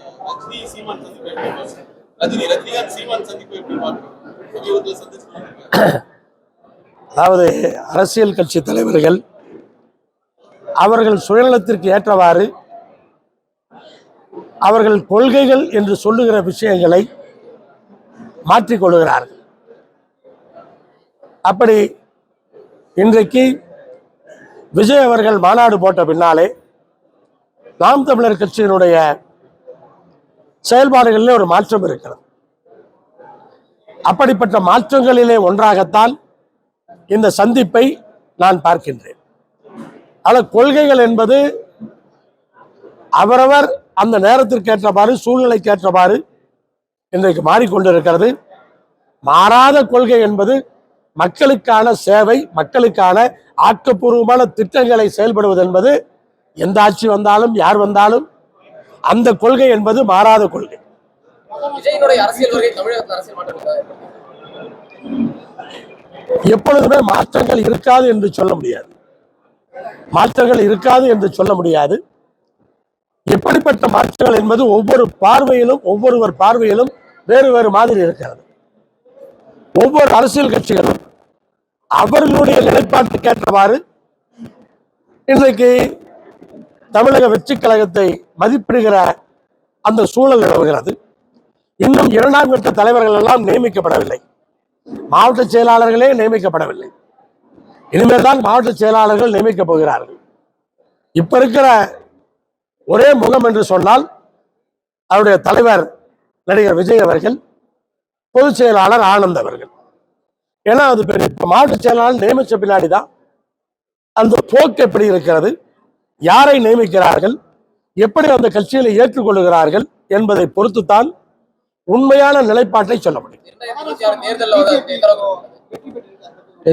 ரஜினி சீமான் சந்திப்பு எப்படி பார்க்கணும்? ரஜினி ரஜினிகாந்த் சீமான் சந்திப்பு எப்படி பார்க்கணும் சமீபத்தில் சந்திச்சு அதாவது அரசியல் கட்சி தலைவர்கள் அவர்கள் சுயநலத்திற்கு ஏற்றவாறு அவர்கள் கொள்கைகள் என்று சொல்லுகிற விஷயங்களை மாற்றிக்கொள்கிறார்கள் அப்படி இன்றைக்கு விஜய் அவர்கள் மாநாடு போட்ட பின்னாலே நாம் தமிழர் கட்சியினுடைய செயல்பாடுகளிலே ஒரு மாற்றம் இருக்கிறது. அப்படிப்பட்ட மாற்றங்களிலே ஒன்றாகத்தான் இந்த சந்திப்பை நான் பார்க்கின்றேன். ஆனால் கொள்கைகள் என்பது அவரவர் அந்த நேரத்திற்கு ஏற்றவாறு சூழ்நிலைக்கு ஏற்றவாறு இன்றைக்கு மாறிக்கொண்டிருக்கிறது. மாறாத கொள்கை என்பது மக்களுக்கான சேவை மக்களுக்கான ஆக்கப்பூர்வமான திட்டங்களை செயல்படுவது என்பது எந்த ஆட்சி வந்தாலும் யார் வந்தாலும் அந்த கொள்கை என்பது மாறாத கொள்கை. எப்பொழுதுமே மாற்றங்கள் இருக்காது என்று சொல்ல முடியாது. மாற்றங்கள் இருக்காது என்று சொல்ல முடியாது. எப்படிப்பட்ட மாற்றங்கள் என்பது ஒவ்வொரு பார்வையிலும் ஒவ்வொருவர் பார்வையிலும் வேறு வேறு மாதிரி இருக்கிறது. ஒவ்வொரு அரசியல் கட்சிகளும் அவர்களுடைய நிலைப்பாட்டுக்கு ஏற்றவாறு இன்றைக்கு தமிழக வெற்றி கழகத்தை மதிப்பிடுகிற அந்த சூழல் நிலவுகிறது. இன்னும் இரண்டாம் கட்ட தலைவர்கள் எல்லாம் நியமிக்கப்படவில்லை. மாவட்ட செயலாளர்களே நியமிக்கப்படவில்லை. இனிமேல் தான் மாவட்ட செயலாளர்கள் நியமிக்கப் போகிறார்கள். இப்ப இருக்கிற ஒரே முகம் என்று சொன்னால் அவருடைய தலைவர் நடிகர் விஜய் அவர்கள் பொதுச் செயலாளர் ஆனந்த் அவர்கள். ஏன்னா அது பெரிய மாவட்ட செயலாளர் நியமிச்ச பின்னாடி தான் அந்த போக்கு எப்படி இருக்கிறது? யாரை நியமிக்கிறார்கள்? எப்படி அந்த கட்சிகளை ஏற்றுக்கொள்கிறார்கள் என்பதை பொறுத்துத்தான் உண்மையான நிலைப்பாட்டை சொல்ல முடியும்.